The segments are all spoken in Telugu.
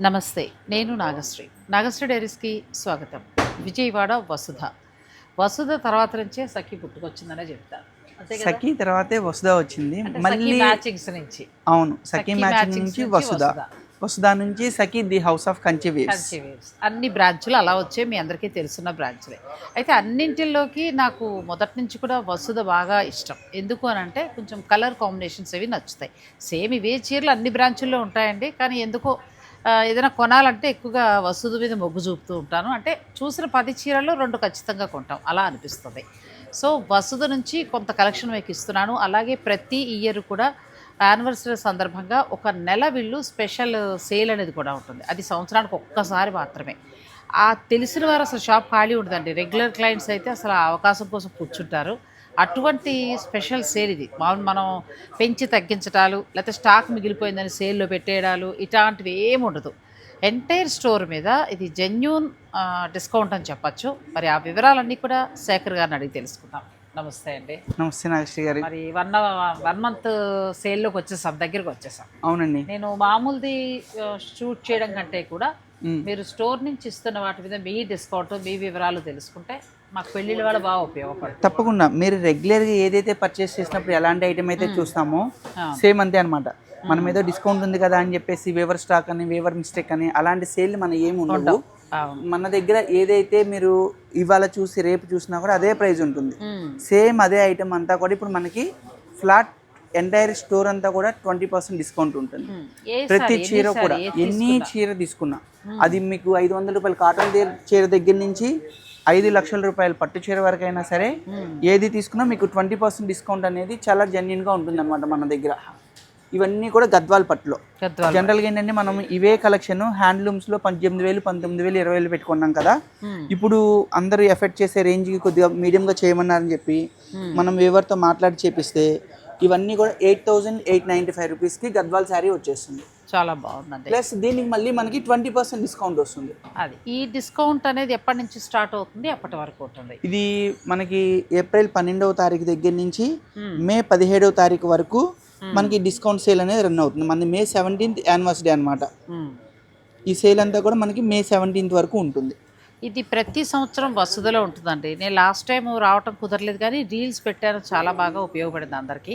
నమస్తే నేను నాగశ్రీ. నాగశ్రీ డైరీస్కి స్వాగతం. విజయవాడ వసుధ. వసుధ తర్వాత నుంచే సఖి పుట్టుకొచ్చిందనే చెప్తాను సఖీ తర్వాతే వసుధ వచ్చింది. మళ్ళీ మ్యాచింగ్స్ నుంచి. అవును సఖీ మ్యాచింగ్ నుంచి వసుధ. వసుధ. నుంచి Sakhi the house of Kanchi weaves అన్ని బ్రాంచులు అలా వచ్చే మీ అందరికీ తెలుసున్న బ్రాంచులే. అయితే అన్నింటిలోకి నాకు మొదటి నుంచి కూడా వసుధ బాగా ఇష్టం. ఎందుకు అని అంటే కొంచెం కలర్ కాంబినేషన్స్ అవి నచ్చుతాయి. సేమ్ ఇవే చీరలు అన్ని బ్రాంచుల్లో ఉంటాయండి కానీ ఎందుకో ఏదైనా కొనాలంటే ఎక్కువగా వసుధ మీద మొగ్గు చూపుతూ ఉంటాను. అంటే చూసిన పది చీరల్లో రెండు ఖచ్చితంగా కొంటాం. అలా అనిపిస్తుంది. సో వసుధ నుంచి కొంత కలెక్షన్ మీకు ఇస్తున్నాను. అలాగే ప్రతి ఇయర్ కూడా యానివర్సరీ సందర్భంగా ఒక నెల వీళ్ళు స్పెషల్ సేల్ అనేది కూడా ఉంటుంది. అది సంవత్సరానికి ఒక్కసారి మాత్రమే. ఆ తెలిసిన వారు అసలు షాప్ ఖాళీ ఉండదండి. రెగ్యులర్ క్లయింట్స్ అయితే అసలు అవకాశం కోసం కూర్చుంటారు. అటువంటి స్పెషల్ సేల్ ఇది. మామూలు మనం పెంచి తగ్గించటాలు లేకపోతే స్టాక్ మిగిలిపోయిందని సేల్లో పెట్టేయడాలు ఇట్లాంటివి ఏమి ఉండదు. ఎంటైర్ స్టోర్ మీద ఇది జెన్యున్ డిస్కౌంట్ అని చెప్పచ్చు. మరి ఆ వివరాలన్నీ కూడా శేఖర్ గారిని అడిగి తెలుసుకుందాం. నమస్తే అండి. నమస్తే నాగశ్రీ గారు. మరి వన్ వన్ మంత్ సేల్లోకి వచ్చేసాం దగ్గరికి వచ్చేసాం. అవునండి. నేను మామూలుది షూట్ చేయడం కంటే కూడా. మీరు స్టోర్ నుంచి ఇస్తున్న వాటి మీద మీ డిస్కౌంట్ మీ వివరాలు తెలుసుకుంటే మాకు పెళ్ళిళ్ళ వల్ల బాగా ఉపయోగపడుతుంది. తప్పకుండా. మీరు రెగ్యులర్గా ఏదైతే పర్చేస్ చేసినప్పుడు ఎలాంటి ఐటమ్ అయితే చూస్తామో. సేమ్ అంతే అనమాట మనం ఏదో డిస్కౌంట్ ఉంది కదా అని చెప్పేసి వేవర్ స్టాక్ అని వేవర్ మిస్టేక్ అని అలాంటి సేల్ మన ఏమి ఉండవు. మన దగ్గర ఏదైతే మీరు ఇవాళ చూసి రేపు చూసినా కూడా అదే ప్రైస్ ఉంటుంది. సేమ్ అదే ఐటమ్ అంతా కూడా ఇప్పుడు మనకి ఫ్లాట్ ఎంటైర్ స్టోర్ అంతా కూడా ట్వంటీ పర్సెంట్ డిస్కౌంట్ ఉంటుంది. ప్రతి చీర కూడా ఎన్ని చీర తీసుకున్నా. అది మీకు ఐదు వందల రూపాయల కాటన్ చీర దగ్గర నుంచి ఐదు లక్షల రూపాయల పట్టు చీర వరకు అయినా సరే ఏది తీసుకున్నా మీకు ట్వంటీ పర్సెంట్ డిస్కౌంట్ అనేది చాలా జెన్యున్గా ఉంటుంది అనమాట మన దగ్గర. ఇవన్నీ కూడా గద్వాల్ పట్టులో. జనరల్గా ఏంటంటే మనం ఇవే కలెక్షన్ హ్యాండ్లూమ్స్లో పద్దెనిమిది వేలు పంతొమ్మిది వేలు ఇరవై వేలు పెట్టుకున్నాం కదా. మ్మ్. ఇప్పుడు అందరూ ఎఫెక్ట్ చేసే రేంజ్కి కొద్దిగా మీడియంగా చేయమన్నారని చెప్పి మనం ఎవరితో మాట్లాడి చేపిస్తే ఇవన్నీ కూడా eight thousand eight ninety five రూపీస్కి గద్వాల్ శారీ వచ్చేస్తుంది. చాలా బాగుందండి. ప్లస్ దీనికి మళ్ళీ మనకి ట్వంటీ పర్సెంట్ డిస్కౌంట్ వస్తుంది. అది. ఈ డిస్కౌంట్ అనేది ఎప్పటి నుంచి స్టార్ట్ అవుతుంది? ఎప్పటి వరకు ఉంటుంది ఇది మనకి ఏప్రిల్ పన్నెండవ తారీఖు దగ్గర నుంచి. మే పదిహేడవ తారీఖు వరకు మనకి డిస్కౌంట్ సేల్ అనేది రన్ అవుతుంది. మనది మే సెవెంటీన్త్ యానివర్సరీ అనమాట. ఈ సేల్ అంతా కూడా మనకి మే సెవెంటీన్త్ వరకు ఉంటుంది. ఇది ప్రతి సంవత్సరం వసతిలో ఉంటుందండి. నేను లాస్ట్ టైం రావటం కుదరలేదు కానీ రీల్స్ పెట్టాను. చాలా బాగా ఉపయోగపడింది అందరికీ.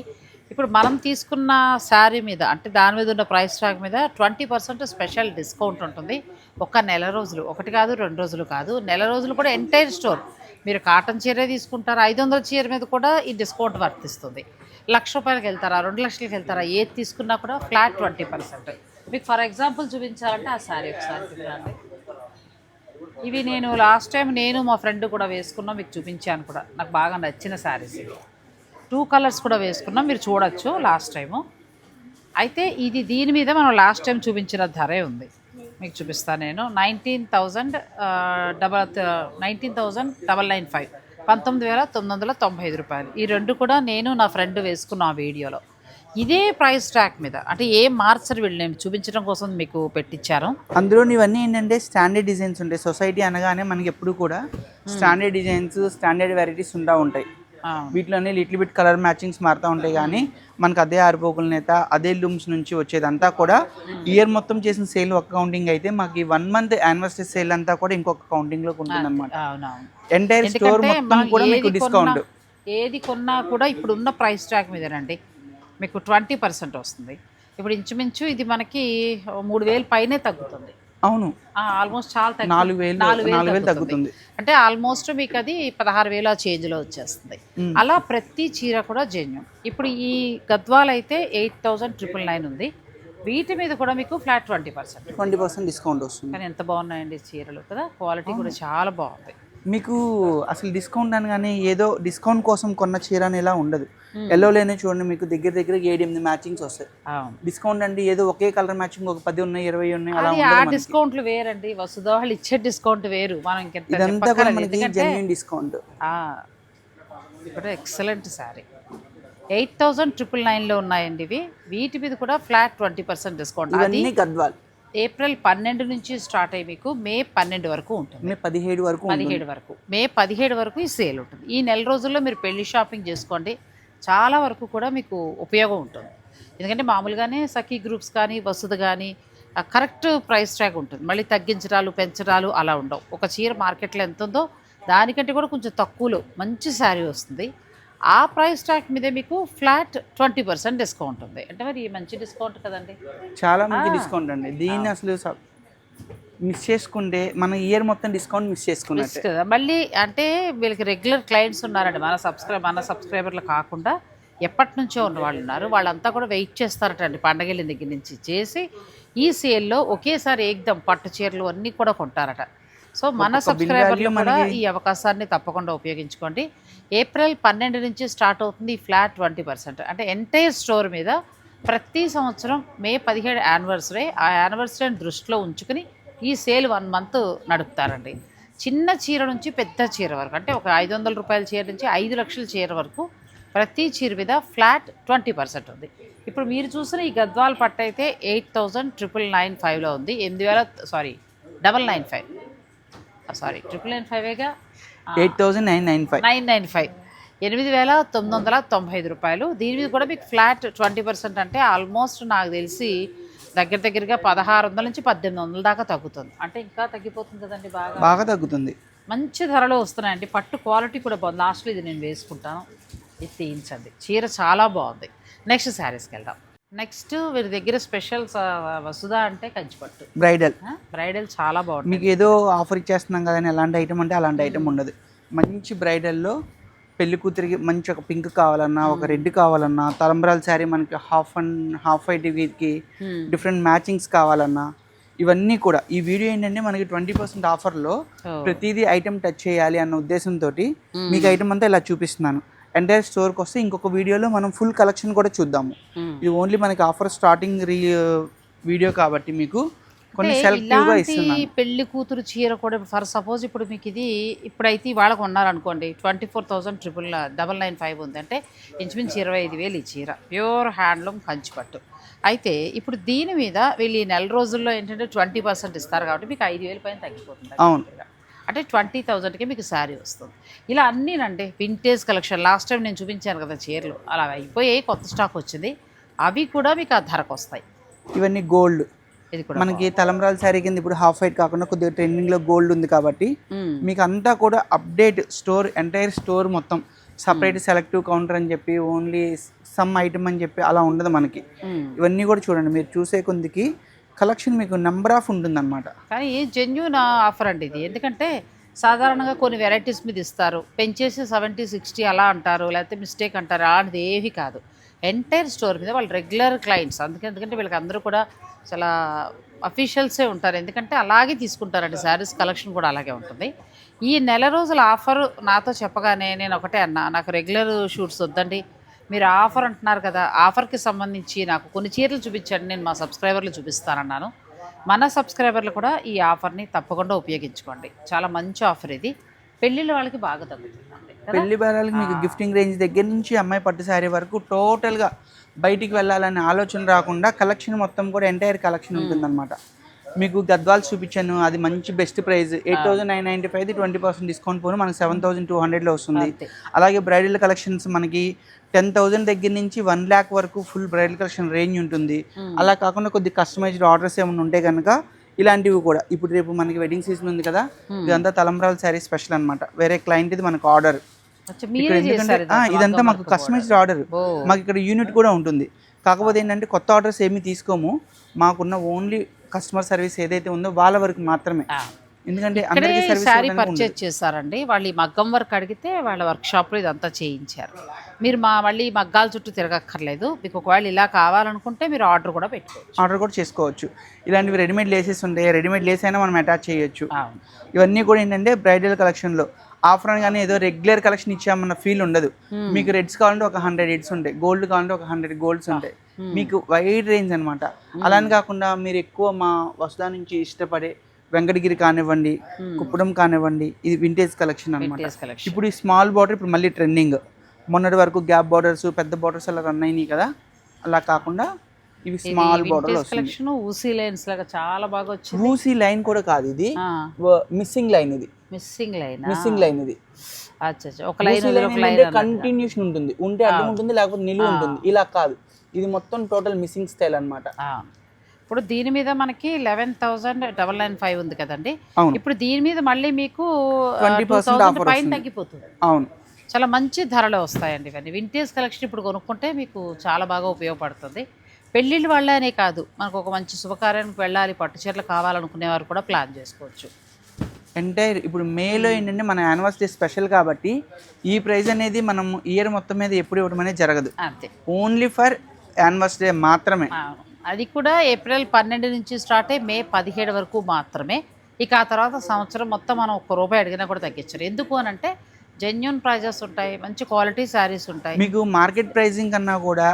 ఇప్పుడు మనం తీసుకున్న శారీ మీద అంటే దాని మీద ఉన్న ప్రైస్ ట్యాగ్ మీద ట్వంటీ పర్సెంట్ స్పెషల్ డిస్కౌంట్ ఉంటుంది. ఒక నెల రోజులు. ఒకటి కాదు రెండు రోజులు కాదు. నెల రోజులు కూడా ఎంటైర్ స్టోర్ మీరు కాటన్ చీర తీసుకుంటారా? ఐదు వందల చీర మీద కూడా ఈ డిస్కౌంట్ వర్తిస్తుంది. లక్ష రూపాయలకి వెళ్తారా? రెండు లక్షలకి వెళ్తారా? ఏది తీసుకున్నా కూడా ఫ్లాట్ ట్వంటీ పర్సెంట్ మీకు ఫర్ ఎగ్జాంపుల్ చూపించాలంటే ఆ శారీ ఒకసారి చూడండి. ఇవి నేను లాస్ట్ టైం నేను మా ఫ్రెండ్ కూడా వేసుకున్నా మీకు చూపించాను కూడా. నాకు బాగా నచ్చిన శారీస్ ఇవి. టూ కలర్స్ కూడా వేసుకున్నాం మీరు చూడొచ్చు లాస్ట్ టైము. అయితే ఇది దీని మీద మనం లాస్ట్ టైం చూపించిన ధరే ఉంది. మీకు చూపిస్తాను నేను. Nineteen thousand double nineteen thousand double nine five. పంతొమ్మిది వేల తొమ్మిది వందల తొంభై ఐదు రూపాయలు. ఈ రెండు కూడా నేను నా ఫ్రెండ్ వేసుకున్న ఆ వీడియోలో. ఇదే ప్రైస్ ట్రాక్ మీద అంటే ఏం మార్చరు వీళ్ళు నేను చూపించడం కోసం మీకు పెట్టించారు అందులో ఇవన్నీ ఏంటంటే స్టాండర్డ్ డిజైన్స్ ఉంటాయి. సొసైటీ అనగానే మనకి ఎప్పుడు కూడా స్టాండర్డ్ డిజైన్స్ స్టాండర్డ్ వెరైటీస్ ఉంటా ఉంటాయి. వీటిలోనే లిటిల్ బిట్ కలర్ మ్యాచింగ్స్ మారుతూ ఉంటాయి కానీ మనకు అదే ఆరిపోకుల నేత అదే లూమ్స్ నుంచి వచ్చేదంతా కూడా ఇయర్ మొత్తం చేసిన సేల్ ఒక కౌంటింగ్ అయితే మాకు ఈ వన్ మంత్ యానివర్సరీ సేల్ అంతా కూడా ఇంకొక కౌంటింగ్లోకి ఉంటుంది అనమాట ఎంటైర్ స్టోర్ మొత్తం కూడా మీకు డిస్కౌంట్ ఏది కొన్నా కూడా ఇప్పుడు ఉన్న ప్రైస్ ట్యాగ్ మీదేనండి. మీకు ట్వంటీ పర్సెంట్ వస్తుంది. ఇప్పుడు ఇంచుమించు ఇది మనకి మూడు వేలు పైనే తగ్గుతుంది. అవును. ఆల్మోస్ట్ చాలా నాలుగు వేలు నాలుగు వేలు తగ్గుతుంది. అంటే ఆల్మోస్ట్ మీకు అది పదహారు వేల చేంజ్లో వచ్చేస్తుంది. అలా ప్రతి చీర కూడా జెన్యున్ ఇప్పుడు ఈ గద్వాల్ అయితే ఎయిట్ థౌజండ్ ట్రిపుల్ నైన్ ఉంది. వీటి మీద కూడా మీకు flat twenty percent twenty percent discount వస్తుంది. కానీ ఎంత బాగున్నాయండి చీరలు కదా. క్వాలిటీ కూడా చాలా బాగుంది. మీకు అసలు డిస్కౌంట్ అనగానే ఏదో డిస్కౌంట్ కోసం కొన్న చీర అని ఇలా ఉండదు. ఎల్లోలోనే చూడండి మీకు దగ్గర దగ్గర ఏడు ఎనిమిది మ్యాచింగ్స్ వస్తాయి డిస్కౌంట్ అంటే ఏదో ఒకే కలర్ మ్యాచింగ్ ఒక పది ఉన్నాయి ఇరవై ఉన్నాయి అలా. డిస్కౌంట్లు వేరండి. వసుధ వాళ్ళు ఇచ్చే డిస్కౌంట్ వేరు. మనం ఇదంతా కూడా. మనకి genuine discount excellent sari eight thousand triple నైన్లో ఉన్నాయండి ఇవి. వీటి మీద కూడా ఫ్లాట్ ట్వంటీ పర్సెంట్ డిస్కౌంట్ అది ఇవన్నీ గద్వాల్. ఏప్రిల్ పన్నెండు నుంచి స్టార్ట్ అయ్యి మీకు మే పన్నెండు వరకు ఉంటుంది. మే పదిహేడు వరకు. పదిహేడు వరకు. మే పదిహేడు వరకు ఈ సేల్ ఉంటుంది. ఈ నెల రోజుల్లో మీరు పెళ్ళి షాపింగ్ చేసుకోండి. చాలా వరకు కూడా మీకు ఉపయోగం ఉంటుంది. ఎందుకంటే మామూలుగానే సఖీ గ్రూప్స్ కానీ వసుధ కానీ కరెక్ట్ ప్రైస్ ట్యాగ్ ఉంటుంది. మళ్ళీ తగ్గించడాలు పెంచడాలు అలా ఉండవు. ఒక చీర మార్కెట్లో ఎంత ఉందో దానికంటే కూడా కొంచెం తక్కువలో మంచి శారీ వస్తుంది. ఆ ప్రైస్ ట్యాగ్ మీద మీకు ఫ్లాట్ ట్వంటీ పర్సెంట్ డిస్కౌంట్ ఉంది. అంటే మరి మంచి డిస్కౌంట్ కదండి? చాలా మంచి డిస్కౌంట్ అండి. దీన్ని అసలు మిస్ చేసుకుంటే మన ఇయర్ మొత్తం డిస్కౌంట్ మిస్ చేసుకున్నట్టే. కదా. మళ్ళీ అంటే వీళ్ళకి రెగ్యులర్ క్లయింట్స్ ఉన్నారండి. మన సబ్స్క్రైబ్ మన సబ్స్క్రైబర్లు కాకుండా ఎప్పటి నుంచో ఉన్న వాళ్ళు ఉన్నారు. వాళ్ళంతా కూడా వెయిట్ చేస్తారటండి పండగల దగ్గర నుంచి చేసి ఈ సేల్లో ఒకేసారి ఏకదం పట్టు చీరలు అన్నీ కూడా కొంటారట. సో మన సబ్స్క్రైబర్లు కూడా ఈ అవకాశాన్ని తప్పకుండా ఉపయోగించుకోండి. ఏప్రిల్ పన్నెండు నుంచి స్టార్ట్ అవుతుంది ఈ ఫ్లాట్ ట్వంటీ పర్సెంట్. అంటే ఎంటైర్ స్టోర్ మీద ప్రతి సంవత్సరం మే పదిహేడు యానివర్సరీ ఆ యానివర్సరీని దృష్టిలో ఉంచుకుని ఈ సేల్ వన్ మంత్ నడుపుతారండి. చిన్న చీర నుంచి పెద్ద చీర వరకు అంటే ఒక ఐదు వందల రూపాయల చీర నుంచి ఐదు లక్షల చీర వరకు ప్రతి చీర మీద ఫ్లాట్ ట్వంటీ పర్సెంట్ ఉంది. ఇప్పుడు మీరు చూసిన ఈ గద్వాల్ పట్టు అయితే ఎయిట్ థౌజండ్ ట్రిపుల్ నైన్ ఫైవ్లో ఉంది. ఎనిమిది వేల sorry double nine five. Sorry triple nine ఫైవేగా eight thousand nine nine five. Nine nine five. ఎనిమిది వేల తొమ్మిది వందల తొంభై ఐదు రూపాయలు. దీని మీద కూడా మీకు ఫ్లాట్ ట్వంటీ పర్సెంట్ అంటే ఆల్మోస్ట్ నాకు తెలిసి దగ్గర దగ్గరగా పదహారు వందల నుంచి పద్దెనిమిది వందల దాకా తగ్గుతుంది. అంటే ఇంకా తగ్గిపోతుంది కదండి బాగా? బాగా తగ్గుతుంది. మంచి ధరలో వస్తున్నాయండి. పట్టు క్వాలిటీ కూడా బాగుంది. లాస్ట్లో ఇది నేను వేసుకుంటాను. ఇది తీయించండి. చీర చాలా బాగుంది. నెక్స్ట్ శారీస్కి వెళ్దాం. నెక్స్ట్ వీరి దగ్గర స్పెషల్ వసుదా అంటే కంచిపట్టు బ్రైడల్. బ్రైడల్ చాలా బాగుంటుంది. మీకు ఏదో ఆఫర్ ఇచ్చేస్తున్నాం కదండి ఎలాంటి ఐటమ్ అంటే అలాంటి ఐటమ్ ఉండదు. మంచి బ్రైడల్లో పెళ్ళి కూతురికి మంచి ఒక పింక్ కావాలన్నా ఒక రెడ్ కావాలన్నా తలంబరాల శారీ మనకి హాఫ్ అండ్ హాఫ్ వైట్ వీరికి. డిఫరెంట్ మ్యాచింగ్స్ కావాలన్నా ఇవన్నీ కూడా. ఈ వీడియో ఏంటంటే మనకి ట్వంటీ పర్సెంట్ ఆఫర్లో. ప్రతిదీ ఐటమ్ టచ్ చేయాలి అన్న ఉద్దేశంతో మీకు ఐటమ్ అంతా ఇలా చూపిస్తున్నాను. ఎంటైర్ స్టోర్కి వస్తే ఇంకొక వీడియోలో మనం ఫుల్ కలెక్షన్ కూడా చూద్దాము. Hmm. ఇది ఓన్లీ మనకి ఆఫర్ స్టార్టింగ్ రీ వీడియో కాబట్టి మీకు కొన్ని సెలెక్టివ్గా ఇస్తున్నాను. పెళ్ళి కూతురు చీర కూడా ఫర్ సపోజ్ ఇప్పుడు మీకు ఇది ఇప్పుడైతే వాళ్ళకు ఉన్నారనుకోండి twenty four thousand triple double nine five ఉంది. అంటే ఇంచుమించు ఇరవై ఐదు వేలు ఈ చీర. ప్యూర్ హ్యాండ్లూమ్ కంచిపట్టు. అయితే ఇప్పుడు దీని మీద వీళ్ళు ఈ నెల రోజుల్లో ఏంటంటే ట్వంటీ పర్సెంట్ ఇస్తారు కాబట్టి మీకు ఐదు వేల పైన తగ్గిపోతుంది. అవును. అంటే ట్వంటీ థౌజండ్కి మీకు శారీ వస్తుంది. ఇలా అన్నీనండి వింటేజ్ కలెక్షన్ లాస్ట్ టైం నేను చూపించాను కదా చీరలు. అలా అయిపోయాయి కొత్త స్టాక్ వచ్చింది. అవి కూడా మీకు ఆ ధరకు వస్తాయి. ఇవన్నీ గోల్డ్ ఇది కూడా మనకి తలంబ్రాల శారీ కింద ఇప్పుడు హాఫ్ వైట్ కాకుండా కొద్దిగా ట్రెండింగ్లో గోల్డ్ ఉంది కాబట్టి. మీకు అంతా కూడా అప్డేట్ స్టోర్ ఎంటైర్ స్టోర్ మొత్తం. సపరేట్ సెలెక్టివ్ కౌంటర్ అని చెప్పి ఓన్లీ సమ్ ఐటమ్ అని చెప్పి అలా ఉండదు మనకి. ఇవన్నీ కూడా చూడండి. మీరు చూసే కొందికి కలెక్షన్ మీకు నెంబర్ ఆఫ్ ఉంటుందన్నమాట. కానీ జెన్యున్ ఆఫర్ అండి ఇది. ఎందుకంటే సాధారణంగా కొన్ని వెరైటీస్ మీద ఇస్తారు. పెంచేసి సెవెంటీ సిక్స్టీ అలా అంటారు. లేకపోతే మిస్టేక్ అంటారు. అలాంటిది ఏవి కాదు. ఎంటైర్ స్టోర్ మీద వాళ్ళు రెగ్యులర్ క్లయింట్స్. అందుకే ఎందుకంటే వీళ్ళకి అందరూ కూడా చాలా అఫీషియల్సే ఉంటారు. ఎందుకంటే అలాగే తీసుకుంటారండి. శారీస్ కలెక్షన్ కూడా అలాగే ఉంటుంది. ఈ నెల రోజుల ఆఫర్ నాతో చెప్పగానే నేను ఒకటే అన్నా. నాకు రెగ్యులర్ షూట్స్ వద్దండి. మీరు ఆఫర్ అంటున్నారు కదా ఆఫర్కి సంబంధించి నాకు కొన్ని చీరలు చూపించండి నేను మా సబ్స్క్రైబర్లు చూపిస్తానన్నాను. మన సబ్స్క్రైబర్లు కూడా ఈ ఆఫర్ని తప్పకుండా ఉపయోగించుకోండి. చాలా మంచి ఆఫర్ ఇది. పెళ్ళిళ్ళ వాళ్ళకి బాగా తగ్గుతుందండి కదా? పెళ్ళి బేరాలకి మీకు గిఫ్టింగ్ రేంజ్ దగ్గర నుంచి అమ్మాయి పట్టు శారీ వరకు టోటల్గా బయటికి వెళ్ళాలనే ఆలోచన రాకుండా కలెక్షన్ మొత్తం కూడా ఎంటైర్ కలెక్షన్ ఉంటుందన్నమాట. మీకు గద్వాల్ చూపించాను అది మంచి best price eight thousand nine ninety five twenty percent discount పోను మనకి సెవెన్ థౌసండ్ టూ హండ్రెడ్లో వస్తుంది. అలాగే బ్రైడల్ కలెక్షన్స్ మనకి టెన్ థౌసండ్ దగ్గర నుంచి వన్ ల్యాక్ వరకు ఫుల్ బ్రైడల్ కలెక్షన్ రేంజ్ ఉంటుంది. అలా కాకుండా కొద్ది కస్టమైజ్డ్ ఆర్డర్స్ ఏమైనా ఉంటే కనుక ఇలాంటివి కూడా. ఇప్పుడు రేపు మనకి వెడ్డింగ్ సీజన్ ఉంది కదా ఇదంతా తలంబ్రాల శారీ స్పెషల్ అన్నమాట. వేరే క్లయింట్ ఇది మనకు ఆర్డర్ ఇదంతా మాకు కస్టమైజ్డ్ ఆర్డర్. మాకు ఇక్కడ యూనిట్ కూడా ఉంటుంది. కాకపోతే ఏంటంటే కొత్త ఆర్డర్స్ ఏమీ తీసుకోము. మాకున్న ఓన్లీ కస్టమర్ సర్వీస్ ఏదైతే ఉందో వాళ్ళ వరకు మాత్రమే. ఎందుకంటే శారీ పర్చేజ్ చేశారండి. వాళ్ళు ఈ మగ్గం వర్క్ అడిగితే వాళ్ళ వర్క్ షాప్లో ఇదంతా చేయించారు. మీరు మా మళ్ళీ మగ్గాల చుట్టూ తిరగక్కర్లేదు. మీకు ఒకవేళ ఇలా కావాలనుకుంటే మీరు ఆర్డర్ కూడా పెట్టుకోవచ్చు. ఆర్డర్ కూడా చేసుకోవచ్చు. ఇలాంటివి రెడీమేడ్ లేసెస్ ఉంటాయి రెడీమేడ్ లేస్ అయినా మనం అటాచ్ చేయొచ్చు. ఇవన్నీ కూడా ఏంటంటే బ్రైడల్ కలెక్షన్లో ఆఫర్ కానీ ఏదో రెగ్యులర్ కలెక్షన్ ఇచ్చామన్న ఫీల్ ఉండదు. మీకు రెడ్స్ కావాలంటే ఒక హండ్రెడ్ రెడ్స్ ఉంటాయి. గోల్డ్ కావాలంటే ఒక హండ్రెడ్ గోల్డ్స్ ఉంటాయి. మీకు వైడ్ రేంజ్ అనమాట అలానే కాకుండా మీరు ఎక్కువ మా వసుదా నుంచి ఇష్టపడే వెంకటగిరి కానివ్వండి కుప్పడం కానివ్వండి ఇది వింటేజ్ కలెక్షన్ అనమాట. ఇప్పుడు ఈ స్మాల్ బార్డర్ ఇప్పుడు మళ్ళీ ట్రెండింగ్ మొన్నటి వరకు గ్యాప్ బార్డర్స్ పెద్ద బార్డర్స్ అలా రన్ అయినాయి కదా. అలా కాకుండా ఇవి స్మాల్ బార్డర్ కలెక్షన్ ఊసీ లైన్స్ లాగా చాలా బాగా వచ్చింది. ఊసీ లైన్ కూడా కాదు ఇది. మిస్సింగ్ లైన్ ఇది. మిస్సింగ్ లైన్ మిస్సింగ్ లైన్ ఇది. ఒక లైన్ ఒక లైన్ కంటిన్యూషన్ ఉంటుంది. ఉంటే అడ్డం ఉంటుంది లేకపోతే నిలువ ఉంటుంది. ఇలా కాదు. ఇది మొత్తం టోటల్ మిస్సింగ్ స్టైల్ అన్నమాట. ఇప్పుడు దీని మీద మనకి eleven thousand double nine five ఉంది కదండి. ఇప్పుడు దీని మీద మళ్ళీ మీకు 20% పైన offer వస్తుంది. తగ్గిపోతుంది. అవును. చాలా మంచి ధరలో వస్తాయండి ఇవన్నీ. వింటేజ్ కలెక్షన్ ఇప్పుడు కొనుక్కుంటే మీకు చాలా బాగా ఉపయోగపడుతుంది. పెళ్ళిళ్ళు వాళ్ళనే కాదు. మనకు ఒక మంచి శుభకార్యానికి వెళ్ళాలి పట్టు చీరలు కావాలనుకునే వారు కూడా ప్లాన్ చేసుకోవచ్చు. ఎంటైర్ ఇప్పుడు మేలో ఏంటంటే మన యానివర్సరీ స్పెషల్ కాబట్టి ఈ ప్రైస్ అనేది మనం ఇయర్ మొత్తం మీద ఎప్పుడు ఇవ్వడం అనేది జరగదు. అంతే. ఓన్లీ ఫర్ యానివర్సరీ మాత్రమే. అది కూడా ఏప్రిల్ పన్నెండు నుంచి స్టార్ట్ అయ్యి మే పదిహేడు వరకు మాత్రమే. ఇక ఆ తర్వాత సంవత్సరం మొత్తం మనం ఒక్క రూపాయి అడిగినా కూడా తగ్గించరు. ఎందుకు అని అంటే జెన్యున్ ప్రైజెస్ ఉంటాయి మంచి క్వాలిటీ శారీస్ ఉంటాయి మీకు మార్కెట్ ప్రైజింగ్ కన్నా కూడా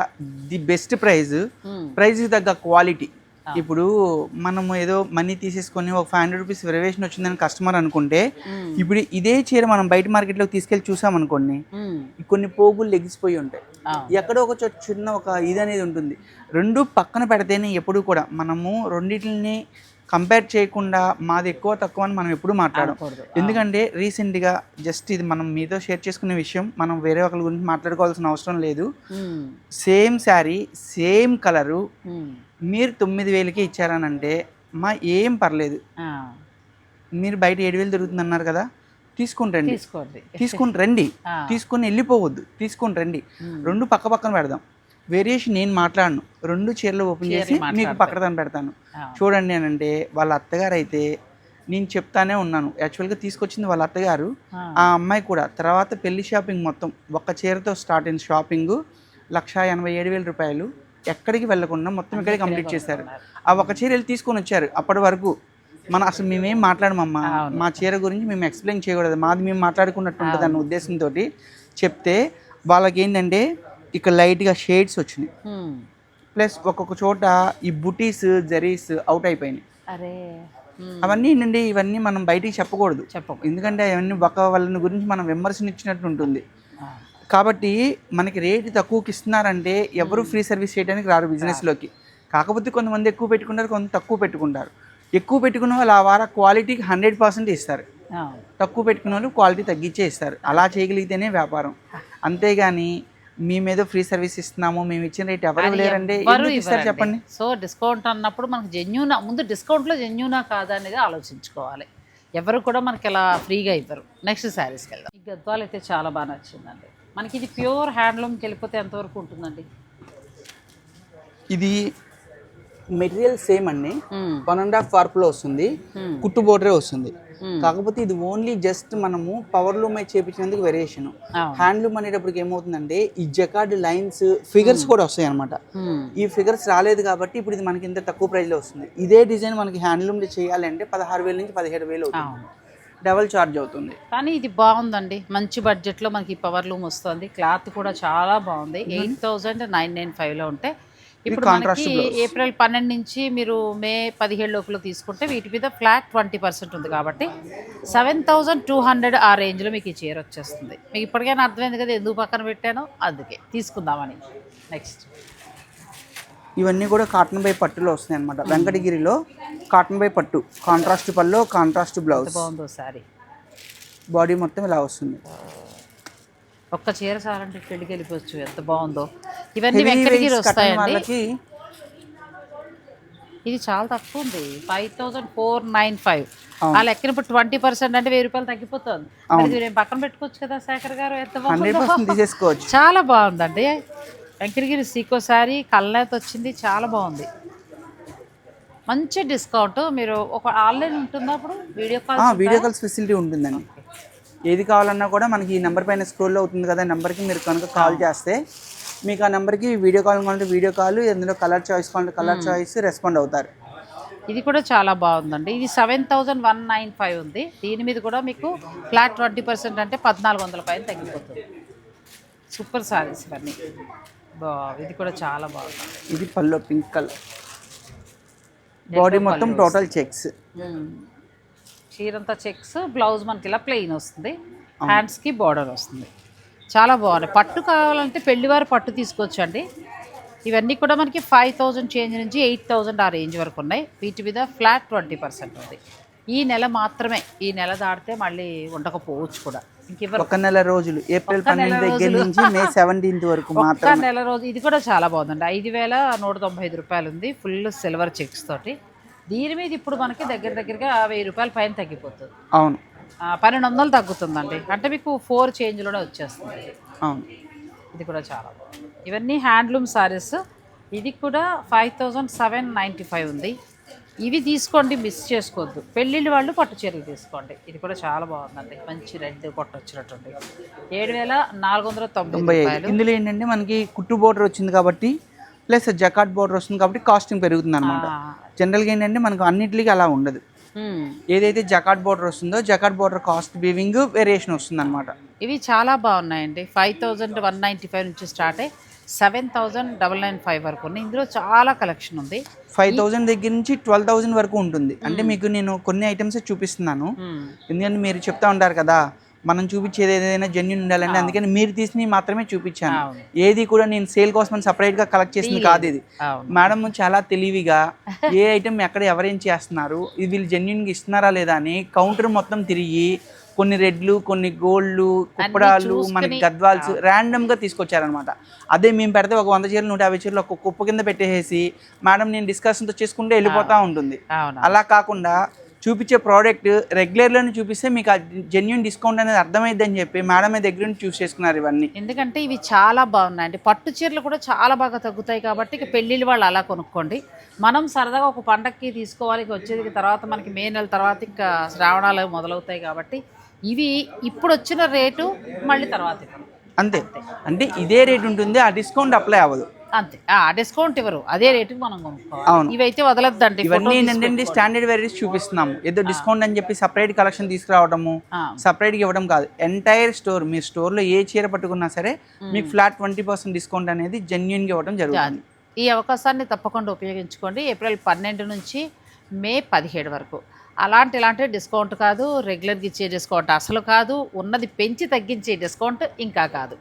ది బెస్ట్ ప్రైస్ మ్మ్. ప్రైస్కి తగ్గ క్వాలిటీ ఇప్పుడు మనం ఏదో మనీ తీసేసుకొని ఒక ఫైవ్ హండ్రెడ్ రూపీస్ వెరివేషన్ వచ్చిందని కస్టమర్ అనుకుంటే మ్మ్. ఇప్పుడు ఇదే చీర మనం బయట మార్కెట్లోకి తీసుకెళ్ళి చూసామనుకోండి మ్మ్. కొన్ని పోగులు లెగిసిపోయి ఉంటాయి అవును. ఎక్కడో ఒక చోట చిన్న ఒక ఇది అనేది ఉంటుంది రెండు పక్కన పెడితేనే ఎప్పుడు కూడా మనము రెండింటిని కంపేర్ చేయకుండా మాది ఎక్కువ తక్కువ అని మనం ఎప్పుడు మాట్లాడం అనకూడదు. ఎందుకంటే రీసెంట్గా జస్ట్ ఇది మనం మీతో షేర్ చేసుకునే విషయం మనం వేరే ఒకరి గురించి మాట్లాడుకోవాల్సిన అవసరం లేదు. Same sari same colour. మీరు తొమ్మిది వేలకి ఇచ్చారనంటే మా ఏం పర్లేదు. మీరు బయట ఏడు వేలు దొరుకుతుంది అన్నారు కదా తీసుకుని రండి తీసుకోండి తీసుకుని రండి. తీసుకొని వెళ్ళిపోవద్దు తీసుకొని రండి. రెండు పక్క పక్కన పెడదాం వేరియేషన్ నేను మాట్లాడను. రెండు చీరలు ఓపెన్ చేసి మీకు. పక్కన పెడతాను. చూడండి అని అంటే వాళ్ళ అత్తగారు అయితే నేను చెప్తానే ఉన్నాను. యాక్చువల్గా తీసుకొచ్చింది వాళ్ళ అత్తగారు. ఆ. అమ్మాయి కూడా తర్వాత పెళ్ళి షాపింగ్ మొత్తం ఒక్క చీరతో స్టార్ట్ అయిన షాపింగ్. లక్ష ఎనభై ఏడు వేల రూపాయలు ఎక్కడికి వెళ్ళకుండా మొత్తం ఇక్కడే కంప్లీట్ చేశారు. ఆ ఒక చీర వెళ్ళి తీసుకొని వచ్చారు అప్పటి వరకు. మనం అసలు మేమేం మాట్లాడమమ్మా. మా చీర గురించి మేము ఎక్స్ప్లెయిన్ చేయకూడదు. మాది మేము మాట్లాడుకున్నట్టు ఉంటుంది అన్న ఉద్దేశంతో చెప్తే వాళ్ళకి ఏంటంటే ఇక్కడ లైట్గా షేడ్స్ వచ్చినాయి. ప్లస్ ఒక్కొక్క చోట ఈ బుటీస్ జరీస్ అవుట్ అయిపోయినాయి. అవన్నీ ఏంటంటే ఇవన్నీ మనం బయటికి చెప్పకూడదు. చెప్పకు ఎందుకంటే అవన్నీ ఒక వాళ్ళని గురించి మనం విమర్శనిచ్చినట్టు ఉంటుంది. కాబట్టి మనకి రేటు తక్కువకి ఇస్తున్నారంటే ఎవరు ఫ్రీ సర్వీస్ చేయడానికి రారు బిజినెస్లోకి. కాకపోతే కొంతమంది ఎక్కువ పెట్టుకుంటారు కొంత తక్కువ పెట్టుకుంటారు. ఎక్కువ పెట్టుకున్న వాళ్ళు ఆ వార క్వాలిటీకి హండ్రెడ్ పర్సెంట్ ఇస్తారు. తక్కువ పెట్టుకున్న వాళ్ళు క్వాలిటీ తగ్గించే ఇస్తారు. అలా చేయగలిగితేనే వ్యాపారం. అంతేగాని మేమేదో ఫ్రీ సర్వీస్ ఇస్తున్నాము మేము ఇచ్చిన రేట్ ఎవరు ఇస్తారు ఇవ్వరండి. చెప్పండి? సో డిస్కౌంట్ అన్నప్పుడు మనకు జెన్యూనా ముందు డిస్కౌంట్లో జెన్యూనా కాదా అనేది ఆలోచించుకోవాలి. ఎవరు కూడా మనకి ఇలా ఫ్రీగా ఇవ్వరు. నెక్స్ట్ శారీస్కి వెళ్దాం. ఈ గద్వాలు అయితే చాలా బాగా నచ్చిందండి. మనకి ఇది ప్యూర్ హ్యాండ్లూమ్కి వెళ్ళిపోతే ఎంతవరకు ఉంటుందండి? ఇది మెటీరియల్ సేమ్ అండి. వన్ అండ్ హాఫ్ వార్పులో వస్తుంది. Hmm. కుట్టు బోర్డరే వస్తుంది. కాకపోతే ఇది ఓన్లీ జస్ట్ మనము పవర్ లూమ్ అయితే చేపించినందుకు వేరియేషన్. హ్యాండ్లూమ్ అనేటప్పటికి ఏమవుతుందంటే ఈ జకార్డ్ లైన్స్ ఫిగర్స్ కూడా వస్తాయి అనమాట మ్మ్. ఈ ఫిగర్స్ రాలేదు కాబట్టి ఇప్పుడు ఇది మనకి ఇంత తక్కువ ప్రైస్లో వస్తుంది. ఇదే డిజైన్ మనకి హ్యాండ్లూమ్లో చేయాలంటే పదహారు వేల నుంచి పదిహేడు వేలు అవుతుంది. డబల్ ఛార్జ్ అవుతుంది. కానీ ఇది బాగుందండి. మంచి బడ్జెట్లో మనకి పవర్ లూమ్ వస్తుంది. క్లాత్ కూడా చాలా బాగుంది. ఎయిట్ థౌజండ్ నైన్ నైన్ ఫైవ్లో ఉంటే ఇప్పుడు మనకి. ఏప్రిల్ పన్నెండు నుంచి మీరు మే పదిహేడు లోపల తీసుకుంటే వీటి మీద ఫ్లాట్ ట్వంటీ పర్సెంట్ ఉంది కాబట్టి సెవెన్ థౌజండ్ టూ హండ్రెడ్ ఆ రేంజ్లో మీకు ఈ చీర వచ్చేస్తుంది. మీకు ఇప్పటికైనా అర్థమైంది కదా ఎందుకు పక్కన పెట్టానో? అందుకే. తీసుకుందామని. నెక్స్ట్ ఇవన్నీ కూడా కాటన్ బై పట్టులో వస్తాయి అనమాట వెంకటగిరిలో కాటన్ బై పట్టు. కాంట్రాస్ట్ పల్లో కాంట్రాస్ట్ బ్లౌజ్ బాగుందో సారీ బాడీ మొత్తం ఇలా వస్తుంది. ఒక్క చీర చాలంటే పెళ్ళికి వెళ్ళిపోవచ్చు. ఎంత బాగుందో. ఇవన్నీ వెంకటగిరి వస్తాయండి. ఇది చాలా తక్కువ ఉంది. Five thousand four nine five. ఆ లెక్కన ఇప్పుడు ట్వంటీ పర్సెంట్ అంటే వెయ్యి రూపాయలు తగ్గిపోతుంది. నేను పక్కన పెట్టుకోవచ్చు కదా శేఖర్ గారు? ఎంత బాగుందో. చాలా బాగుందండి. వెంకటగిరి సీకో శారీ కళ్ళతో వచ్చింది. చాలా బాగుంది. మంచి డిస్కౌంట్ మీరు ఒక ఆన్లైన్ ఉంటుందా అప్పుడు? Video call video calls facility ఉంటుందండి. ఏది కావాలన్నా కూడా మనకి ఈ నెంబర్ పైన స్క్రోల్లో అవుతుంది కదా నెంబర్కి మీరు కనుక కాల్ చేస్తే మీకు ఆ నెంబర్కి వీడియో కాల్ కావాలంటే వీడియో కాల్ ఎందులో కలర్ చాయిస్ కావాలంటే కలర్ చాయిస్ రెస్పాండ్ అవుతారు. ఇది కూడా చాలా బాగుందండి. ఇది seven thousand one nine five ఉంది. దీని మీద కూడా మీకు ఫ్లాట్ ట్వంటీ పర్సెంట్ అంటే పద్నాలుగు వందల పైన తగ్గిపోతుంది. సూపర్ సారీస్ ఇవన్నీ. బా ఇది కూడా చాలా బాగుంది. ఇది పల్లో పింక్ కలర్. బాడీ మొత్తం టోటల్ చెక్స్. చీరంతా చెక్స్ బ్లౌజ్ మనకి ఇలా ప్లెయిన్ వస్తుంది. హ్యాండ్స్కి బార్డర్ వస్తుంది. చాలా బాగున్నాయి పట్టు కావాలంటే పెళ్ళివారు పట్టు తీసుకోవచ్చండి. ఇవన్నీ కూడా మనకి ఫైవ్ థౌజండ్ చేంజ్ నుంచి ఎయిట్ థౌజండ్ ఆ రేంజ్ వరకు ఉన్నాయి. వీటి మీద ఫ్లాట్ ట్వంటీ పర్సెంట్ ఉంది. ఈ నెల మాత్రమే ఈ నెల దాటితే మళ్ళీ ఉండకపోవచ్చు కూడా. ఒక నెల రోజులు ఏప్రిల్ పన్నెండు దగ్గర. నుంచి మే సెవెంటీన్త్ వరకు మాత్రమే. నెల రోజు ఇది కూడా చాలా బాగుందండి. ఐదు వేల నూట తొంభై ఐదు రూపాయలు ఉంది ఫుల్ సిల్వర్ చెక్స్ తోటి. దీని మీద ఇప్పుడు మనకి దగ్గర దగ్గరగా వెయ్యి రూపాయల పైన తగ్గిపోతుంది. అవును. పన్నెండు వందలు తగ్గుతుందండి. అంటే మీకు ఫోర్ చేంజ్లోనే వచ్చేస్తుంది. అవును. ఇది కూడా చాలా బాగుంది. ఇవన్నీ హ్యాండ్లూమ్ సారీస్. ఇది కూడా five thousand seven ninety five ఉంది. ఇవి తీసుకోండి మిస్ చేసుకోవద్దు. పెళ్ళిళ్ళు వాళ్ళు పట్టు చీరలు తీసుకోండి. ఇది కూడా చాలా బాగుందండి. మంచి రెడ్ పొట్టు వచ్చినట్టుంది. ఏడు వేల నాలుగు వందల తొంభై ఇందులో ఏంటంటే మనకి కుట్టు బోర్డర్ వచ్చింది కాబట్టి ప్లస్ జకాట్ బోర్డర్ వస్తుంది కాబట్టి కాస్టింగ్ పెరుగుతుంది అనమాట జనరల్గా ఏంటంటే మనకు అన్నిటికీ అలా ఉండదు. ఏదైతే జకాట్ బోర్డర్ వస్తుందో jacquard border cost weaving variation వస్తుంది అనమాట ఇవి చాలా బాగున్నాయండి. Five thousand one ninety five నుంచి స్టార్ట్ అయ్యి seven thousand double nine five వరకు ఉన్నాయి. ఇందులో చాలా కలెక్షన్ ఉంది. ఫైవ్ థౌజండ్ దగ్గర నుంచి ట్వెల్వ్ థౌజండ్ వరకు ఉంటుంది. అంటే మీకు నేను కొన్ని ఐటమ్స్ చూపిస్తున్నాను. ఉమ్. ఎందుకంటే మీరు చెప్తా ఉంటారు కదా మనం చూపించేది ఏదైనా జెన్యున్ ఉండాలంటే అందుకని మీరు తీసినవి మాత్రమే చూపించాను. ఏది కూడా నేను సేల్ కోసం సపరేట్గా కలెక్ట్ చేసింది కాదు ఇది. మేడం చాలా తెలివిగా ఏ ఐటమ్ ఎక్కడ ఎవరేం చేస్తున్నారు? ఇది వీళ్ళు జెన్యున్గా ఇస్తున్నారా లేదా అని కౌంటర్ మొత్తం తిరిగి కొన్ని రెడ్లు కొన్ని గోల్డ్లు కుప్పడాలు మనకి గద్వాల్స్ ర్యాండమ్గా తీసుకొచ్చారనమాట అదే మేము పెడితే ఒక వంద చీరలు నూట యాభై చీరలు ఒక కుప్ప కింద పెట్టేసి మేడం నేను discussion తో చేసుకుంటే వెళ్ళిపోతా ఉంటుంది. అలా కాకుండా చూపించే ప్రోడక్ట్ రెగ్యులర్లోనే చూపిస్తే మీకు జెన్యున్ డిస్కౌంట్ అనేది అర్థమైద్దని చెప్పి మేడమే దగ్గర నుంచి చూస్ చేసుకున్నారు ఇవన్నీ. ఎందుకంటే ఇవి చాలా బాగున్నాయండి. పట్టు చీరలు కూడా చాలా బాగా తగ్గుతాయి కాబట్టి ఇక పెళ్ళిళ్ళు వాళ్ళు అలా కొనుక్కోండి. మనం సరదాగా ఒక పండక్కి తీసుకోవాలి వచ్చేది తర్వాత మనకి మే నెల తర్వాత ఇంకా శ్రావణాలు మొదలవుతాయి కాబట్టి ఇవి ఇప్పుడు వచ్చిన రేటు మళ్ళీ తర్వాత. అంతే. అంటే ఇదే రేట్ ఉంటుంది ఆ డిస్కౌంట్ అప్లై అవ్వదు. అంతే. ఆ డిస్కౌంట్ ఇవ్వరు. అదే రేటుకి మనం కొనుక్కోవాలి. ఇవైతే వదలొద్దండి ఇవన్నీ ఏంటంటే స్టాండర్డ్ వెరైటీస్ చూపిస్తున్నాము. ఏదో డిస్కౌంట్ అని చెప్పి సపరేట్ కలెక్షన్ తీసుకురావడము ఆ. సపరేట్గా ఇవ్వడం కాదు. ఎంటైర్ స్టోర్ మీ స్టోర్లో ఏ చీర పట్టుకున్నా సరే మీకు ఫ్లాట్ ట్వంటీ పర్సెంట్ డిస్కౌంట్ అనేది జెన్యున్గా ఇవ్వడం జరుగుతుంది. ఈ అవకాశాన్ని తప్పకుండా ఉపయోగించుకోండి. ఏప్రిల్ పన్నెండు నుంచి మే పదిహేడు వరకు. అలాంటి ఇలాంటి డిస్కౌంట్ కాదు రెగ్యులర్గా ఇచ్చే డిస్కౌంట్. అసలు కాదు ఉన్నది పెంచి తగ్గించే డిస్కౌంట్ ఇంకా కాదు.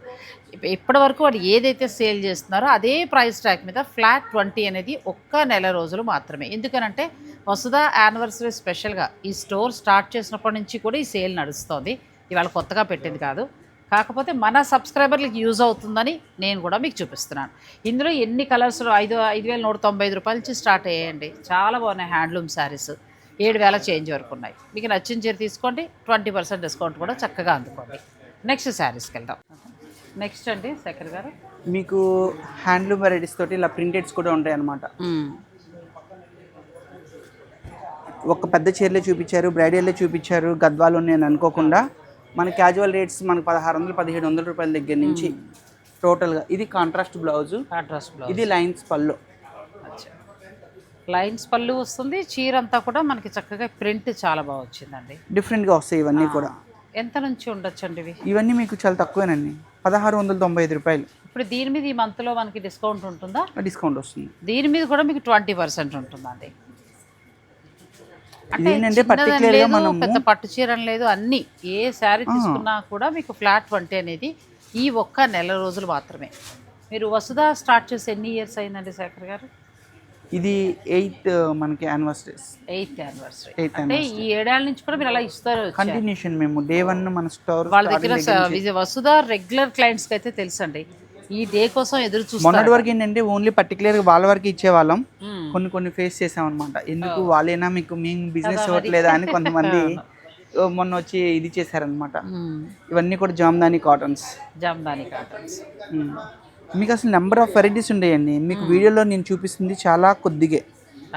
ఇప్పటి వరకు వాడు ఏదైతే సేల్ చేస్తున్నారో అదే ప్రైస్ ట్యాగ్ మీద ఫ్లాట్ ట్వంటీ అనేది ఒక్క నెల రోజులు మాత్రమే. ఎందుకనంటే వసుదా యానివర్సరీ స్పెషల్గా ఈ స్టోర్ స్టార్ట్ చేసినప్పటి నుంచి కూడా ఈ సేల్ నడుస్తోంది. ఇవాళ కొత్తగా పెట్టింది కాదు. కాకపోతే మన సబ్స్క్రైబర్లకు యూజ్ అవుతుందని నేను కూడా మీకు చూపిస్తున్నాను. ఇందులో ఎన్ని కలర్స్ ఐదు ఐదు వేల నూట తొంభై ఐదు రూపాయల నుంచి స్టార్ట్ అయ్యాయండి. చాలా బాగున్నాయి హ్యాండ్లూమ్ శారీస్. ఏడు వేల చేంజ్ వరకు ఉన్నాయి. మీకు నచ్చిన చీర తీసుకోండి ట్వంటీ పర్సెంట్ డిస్కౌంట్ కూడా చక్కగా అందుకోండి. నెక్స్ట్ శారీస్కి వెళ్దాం. నెక్స్ట్ అండి శేఖర్ గారు. మీకు హ్యాండ్లూమ్ వెరైటీస్ తోటి ఇలా ప్రింటెడ్స్ కూడా ఉంటాయి అన్నమాట ఒక పెద్ద చీరలే చూపించారు బ్రైడల్లే చూపించారు గద్వాలు నేను అనుకోకుండా మన క్యాజువల్ రేట్స్ మనకు పదహారు వందలు పదిహేడు వందల రూపాయల దగ్గర నుంచి టోటల్గా ఇది కాంట్రాస్ట్ బ్లౌజు కాంట్రాస్ట్ బ్లౌజ్ ఇది లైన్స్ పళ్ళు. లైన్స్ పళ్ళు వస్తుంది చీర అంతా కూడా మనకి చక్కగా ప్రింట్ చాలా బాగా వచ్చిందండి. డిఫరెంట్గా వస్తాయి ఇవన్నీ కూడా. ఎంత నుంచి ఉండొచ్చండి ఇవి? ఇవన్నీ మీకు చాలా తక్కువేనండి. పదహారు వందల తొంభై ఐదు రూపాయలు. ఇప్పుడు దీని మీద ఈ మంత్లో మనకి డిస్కౌంట్ ఉంటుందా? డిస్కౌంట్ వస్తుంది. దీని మీద కూడా మీకు ట్వంటీ పర్సెంట్ ఉంటుందండి. అంటే మనము- పెద్ద పట్టు చీర లేదు అన్ని ఏ శారీ తీసుకున్నా కూడా మీకు ఫ్లాట్ ట్వంటీ అనేది ఈ ఒక్క నెల రోజులు మాత్రమే. మీరు వసుదా స్టార్ట్ చేసి ఎన్ని ఇయర్స్ అయిందండి శేఖర్ గారు? ఇది ఎయిత్ మనకి యానివర్సరీస్ ఎయిత్ యానివర్సరీ ఎయిత్ అంటే ఈ ఏడేళ్ళ నుంచి కూడా మీరు అలా ఇస్తారు. కంటిన్యూషన్ మేము డే వన్ మన స్టోర్ వాళ్ళ దగ్గర వసుదా రెగ్యులర్ క్లయింట్స్కి అయితే తెలుసండి. ఈ డే కోసం ఎదురు చూస్తారు. మొన్నటి వరకు ఏంటంటే ఓన్లీ పర్టికులర్ వాళ్ళ వరకు ఇచ్చేవాళ్ళం. కొన్ని కొన్ని ఫేస్ చేసాం అనమాట ఎందుకు వాళ్ళేనా మీకు మేము బిజినెస్ ఇవ్వట్లేదా అని కొంతమంది మొన్న వచ్చి ఇది చేశారనమాట. ఇవన్నీ కూడా జామ్దాని కాటన్స్. జామ్దాని కాటన్స్. మీకు అసలు నెంబర్ ఆఫ్ వెరైటీస్ ఉండేయండి. మీకు వీడియోలో నేను చూపిస్తుంది చాలా కొద్దిగే.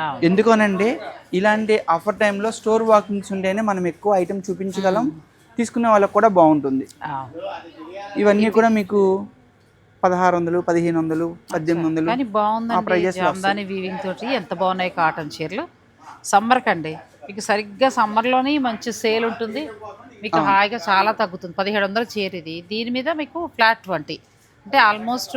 అవును. ఎందుకనంటే ఇలాంటి ఆఫర్ టైంలో స్టోర్ వాకింగ్స్ ఉంటేనే మనం ఎక్కువ ఐటమ్ చూపించగలం. తీసుకునే వాళ్ళకి కూడా బాగుంటుంది. ఇవన్నీ కూడా మీకు పదహారు వందలు పదిహేను వందలు పద్దెనిమిది వందలు కానీ బాగుందండి. జామ్దాని వీవింగ్ తోటి ఎంత బాగున్నాయి కాటన్ చీరలు. సమ్మర్ కండి. మీకు సరిగ్గా సమ్మర్లోనే మంచి సేల్ ఉంటుంది. మీకు హాయిగా చాలా తగ్గుతుంది. పదిహేడు వందల చీర ఇది. దీని మీద మీకు ఫ్లాట్ ట్వంటీ అంటే ఆల్మోస్ట్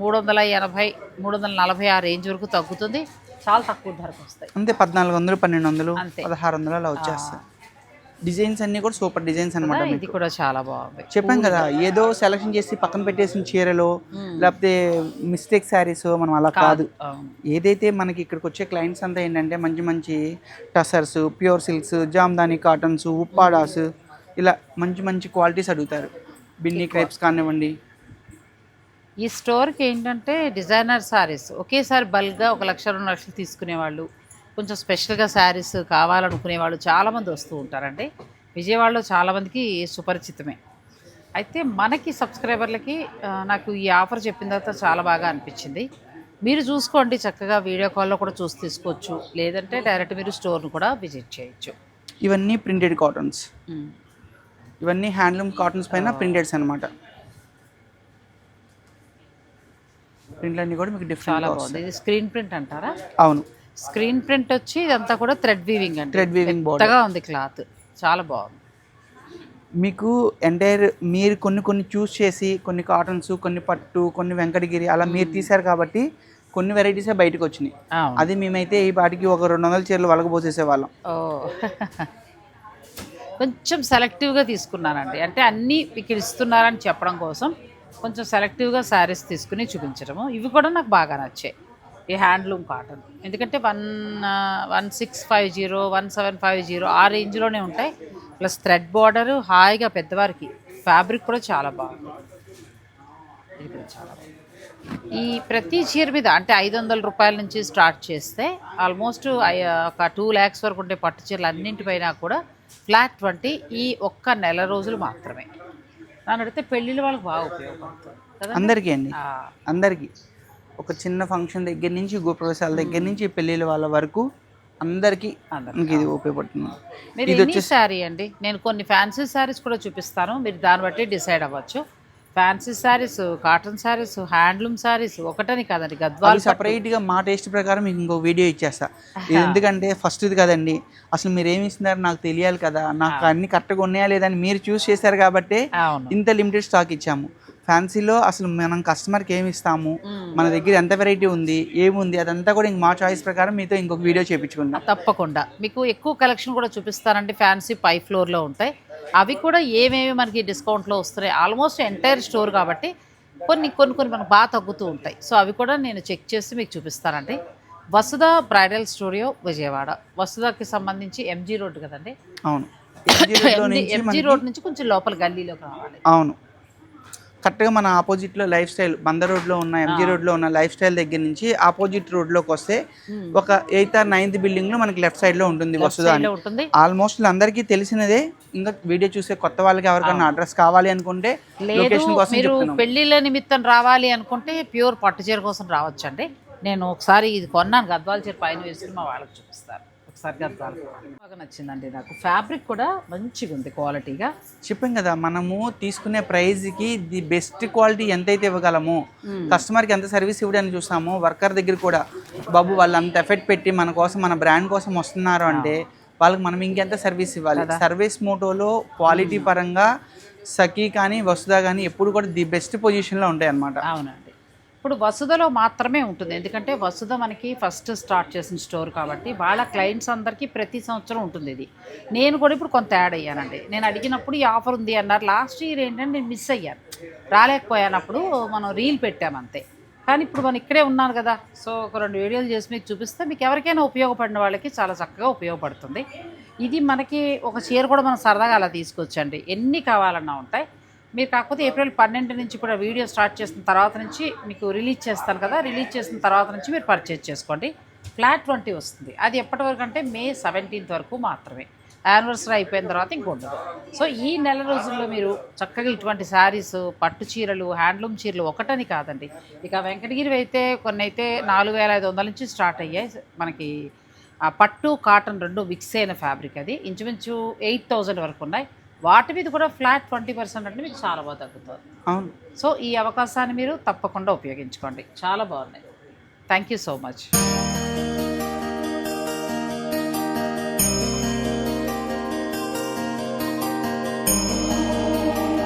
మూడు వందల ఎనభై మూడు వందల నలభై ఆ రేంజ్ వరకు తగ్గుతుంది. చాలా తక్కువ ధరకు వస్తాయి. అంతే పద్నాలుగు వందలు పన్నెండు వందలు. పదహారు వందలు అలా వచ్చేస్తాయి. డిజైన్స్ అన్ని కూడా సూపర్ డిజైన్స్ అనమాట ఇది కూడా చాలా బాగుంది. చెప్పాం కదా ఏదో సెలక్షన్ చేసి పక్కన పెట్టేసిన చీరలు లేకపోతే మిస్టేక్ శారీస్ మనం అలా కాదు. ఏదైతే మనకి ఇక్కడికి వచ్చే క్లయింట్స్ అంతా ఏంటంటే మంచి మంచి tussars pure silks jamdani cottons Uppadas ఇలా మంచి మంచి క్వాలిటీస్ అడుగుతారు. బిన్ని క్రేప్స్ కానివ్వండి ఈ స్టోర్కి ఏంటంటే డిజైనర్ శారీస్ ఒకేసారి బల్క్గా ఒక లక్ష రెండు లక్షలు తీసుకునేవాళ్ళు. కొంచెం స్పెషల్గా శారీస్ కావాలనుకునేవాళ్ళు చాలామంది వస్తూ ఉంటారండి. విజయవాడలో చాలామందికి సుపరిచితమే. అయితే మనకి సబ్స్క్రైబర్లకి నాకు ఈ ఆఫర్ చెప్పిన తర్వాత చాలా బాగా అనిపించింది. మీరు చూసుకోండి చక్కగా వీడియో కాల్లో కూడా చూసి తీసుకోవచ్చు. లేదంటే డైరెక్ట్ మీరు స్టోర్ను కూడా విజిట్ చేయొచ్చు. ఇవన్నీ ప్రింటెడ్ కాటన్స్. ఇవన్నీ హ్యాండ్లూమ్ కాటన్స్ పైన ప్రింటెడ్స్ అనమాట ప్రింట్లన్నీ కూడా మీకు చాలా డిఫరెంట్ బాగుంది. ఇది స్క్రీన్ ప్రింట్ అంటారా? అవును. స్క్రీన్ ప్రింట్ వచ్చి ఇదంతా కూడా థ్రెడ్ వీవింగ్ అండి. థ్రెడ్ వీవింగ్ కొత్తగా ఉంది క్లాత్ చాలా బాగుంది. మీకు ఎంటైర్ మీరు కొన్ని కొన్ని చూస్ చేసి కొన్ని కాటన్స్ కొన్ని పట్టు కొన్ని వెంకటగిరి అలా మీరు తీశారు కాబట్టి కొన్ని వెరైటీసే బయటకు వచ్చినాయి. అవును. అది మేమైతే ఈ పాటికి ఒక రెండు వందల చీరలు వలకపోసేసే వాళ్ళం. ఓ. కొంచెం సెలెక్టివ్గా తీసుకున్నానండి. అంటే అన్నీ ఇక్కడ ఇస్తున్నారని చెప్పడం కోసం కొంచెం సెలెక్టివ్గా శారీస్ తీసుకుని చూపించడము. ఇవి కూడా నాకు బాగా నచ్చాయి. ఈ హ్యాండ్లూమ్ కాటన్. ఎందుకంటే one one six five zero one seven five zero ఆ రేంజ్లోనే ఉంటాయి. ప్లస్ థ్రెడ్ బార్డర్ హాయిగా పెద్దవారికి ఫ్యాబ్రిక్ కూడా చాలా బాగుంది. ఇది కూడా చాలా బాగుంది. ఈ ప్రతి చీర మీద అంటే ఐదు వందల రూపాయల నుంచి స్టార్ట్ చేస్తే ఆల్మోస్ట్ ఒక టూ ల్యాక్స్ వరకు ఉండే పట్టు చీరలు అన్నింటిపైన కూడా ఫ్లాట్ ట్వంటీ ఈ ఒక్క నెల రోజులు మాత్రమే. నన్ను అడిగితే పెళ్ళిళ్ళ వాళ్ళకి బాగా ఉపయోగపడుతుంది అందరికీ అండి. అందరికీ. ఒక చిన్న ఫంక్షన్ దగ్గర నుంచి గృహప్రవేశాల దగ్గర నుంచి పెళ్ళిళ్ళ వాళ్ళ వరకు అందరికీ ఇది ఉపయోగపడుతుంది. మీరు ఇది శారీ అండి? నేను కొన్ని ఫ్యాన్సీ శారీస్ కూడా చూపిస్తాను. మీరు దాన్ని బట్టి డిసైడ్ అవ్వచ్చు. Fancy saris cotton saris handloom saris ఒకటని కాదండి గద్వాల్ separate గా మా టేస్ట్ ప్రకారం మీకు ఇంకో వీడియో ఇచ్చేస్తా. ఇది ఎందుకంటే ఫస్ట్ ఇది కదండి. అసలు మీరు ఏమి ఇస్తున్నారు నాకు తెలియాలి కదా. నాకు అన్ని కరెక్ట్గా ఉన్నాయా లేదని మీరు చూస్ చేశారు కాబట్టి ఇంత లిమిటెడ్ స్టాక్ ఇచ్చాము. ఫ్యాన్సీలో అసలు మనం కస్టమర్కి ఏమి ఇస్తాము. మన దగ్గర ఎంత వెరైటీ ఉంది? ఏముంది? అదంతా కూడా ఇంక మా చాయిస్ ప్రకారం మీతో ఇంకొక వీడియో చేయించుకుందాం తప్పకుండా. మీకు ఎక్కువ కలెక్షన్ కూడా చూపిస్తానంటే ఫ్యాన్సీ పై ఫ్లోర్లో ఉంటాయి. అవి కూడా ఏమేమి మనకి డిస్కౌంట్లో వస్తున్నాయి? ఆల్మోస్ట్ ఎంటైర్ స్టోర్ కాబట్టి కొన్ని కొన్ని కొన్ని మనకు బాగా తగ్గుతూ ఉంటాయి. సో అవి కూడా నేను చెక్ చేసి మీకు చూపిస్తానండి. Vasudha bridal studio Vijayawada. వసుధకి సంబంధించి ఎంజీ రోడ్ కదండి? అవును. ఎంజీ రోడ్ నుంచి కొంచెం లోపల గల్లీలోకి రావాలి. అవును. కరెక్ట్గా మన ఆపోజిట్లో లైఫ్ స్టైల్ బంద రోడ్లో ఉన్న ఎంజీ రోడ్లో ఉన్న లైఫ్ స్టైల్ దగ్గర నుంచి ఆపోజిట్ రోడ్లోకి వస్తే ఒక ఎయిత్ ఆర్ నైన్త్ బిల్డింగ్లో మనకి లెఫ్ట్ సైడ్లో ఉంటుంది వస్తుందా Side అని. ఆల్మోస్ట్ అందరికీ తెలిసినదే ఇంకా వీడియో చూసే కొత్త వాళ్ళకి ఎవరికైనా అడ్రస్ కావాలి అనుకుంటే లొకేషన్ కోసం మీరు పెళ్ళిళ్ళ నిమిత్తం రావాలి అనుకుంటే ప్యూర్ పట్టు చీర కోసం రావచ్చండి. నేను ఒకసారి ఇది కొన్నాను గద్వాల చీర పైన వేసుకుని మా వాళ్ళకి గద్వాల బాగా నచ్చిందండి నాకు. ఫ్యాబ్రిక్ కూడా మంచిగా ఉంది క్వాలిటీగా. చెప్పాం కదా మనము తీసుకునే ప్రైస్కి ది బెస్ట్ క్వాలిటీ ఎంతైతే ఇవ్వగలమో. కస్టమర్కి ఎంత సర్వీస్ ఇవ్వడానికి చూస్తామో వర్కర్ దగ్గర కూడా బాబు వాళ్ళు అంత ఎఫెక్ట్ పెట్టి మన కోసం మన బ్రాండ్ కోసం వస్తున్నారు అంటే వాళ్ళకి మనం ఇంకెంత సర్వీస్ ఇవ్వాలి. సర్వీస్ మోటోలో క్వాలిటీ పరంగా సఖీ కానీ వసుదా కానీ ఎప్పుడు కూడా ది బెస్ట్ పొజిషన్లో ఉంటాయి అన్నమాట అవునండి. ఇప్పుడు వసుధలో మాత్రమే ఉంటుంది. ఎందుకంటే వసుధ మనకి ఫస్ట్ స్టార్ట్ చేసిన స్టోర్ కాబట్టి వాళ్ళ క్లయింట్స్ అందరికీ ప్రతి సంవత్సరం ఉంటుంది ఇది. నేను కూడా ఇప్పుడు కొంత యాడ్ అయ్యానండి. నేను అడిగినప్పుడు ఈ ఆఫర్ ఉంది అన్నారు. లాస్ట్ ఇయర్ ఏంటంటే నేను మిస్ అయ్యాను రాలేకపోయానప్పుడు మనం రీల్ పెట్టాము అంతే. కానీ ఇప్పుడు మనం ఇక్కడే ఉన్నాను కదా. సో ఒక రెండు వీడియోలు చేసి మీకు చూపిస్తే మీకు ఎవరికైనా ఉపయోగపడిన వాళ్ళకి చాలా చక్కగా ఉపయోగపడుతుంది. ఇది మనకి ఒక చీర కూడా మనం సరదాగా అలా తీసుకొచ్చండి. ఎన్ని కావాలన్నా ఉంటాయి. మీరు కాకపోతే ఏప్రిల్ పన్నెండు నుంచి కూడా వీడియో స్టార్ట్ చేసిన తర్వాత నుంచి మీకు రిలీజ్ చేస్తాను కదా రిలీజ్ చేసిన తర్వాత నుంచి మీరు పర్చేజ్ చేసుకోండి. ఫ్లాట్ ట్వంటీ వస్తుంది. అది ఎప్పటి వరకు అంటే మే సెవెంటీన్త్ వరకు మాత్రమే. యానివర్సరీ అయిపోయిన తర్వాత ఇంకొండదు సో ఈ నెల రోజుల్లో మీరు చక్కగా ఇటువంటి శారీస్ పట్టు చీరలు హ్యాండ్లూమ్ చీరలు ఒకటని కాదండి. ఇక వెంకటగిరి అయితే కొన్ని అయితే నాలుగు వేల ఐదు వందల నుంచి స్టార్ట్ అయ్యాయి. మనకి ఆ పట్టు కాటన్ రెండు మిక్స్ అయిన ఫ్యాబ్రిక్ అది. ఇంచుమించు ఎయిట్ థౌజండ్ వరకు ఉన్నాయి. వాటి మీద కూడా ఫ్లాట్ ట్వంటీ పర్సెంట్ అంటే మీకు చాలా బాగా తగ్గుతుంది. అవును. సో ఈ అవకాశాన్ని మీరు తప్పకుండా ఉపయోగించుకోండి. చాలా బాగున్నాయి. Thank you so much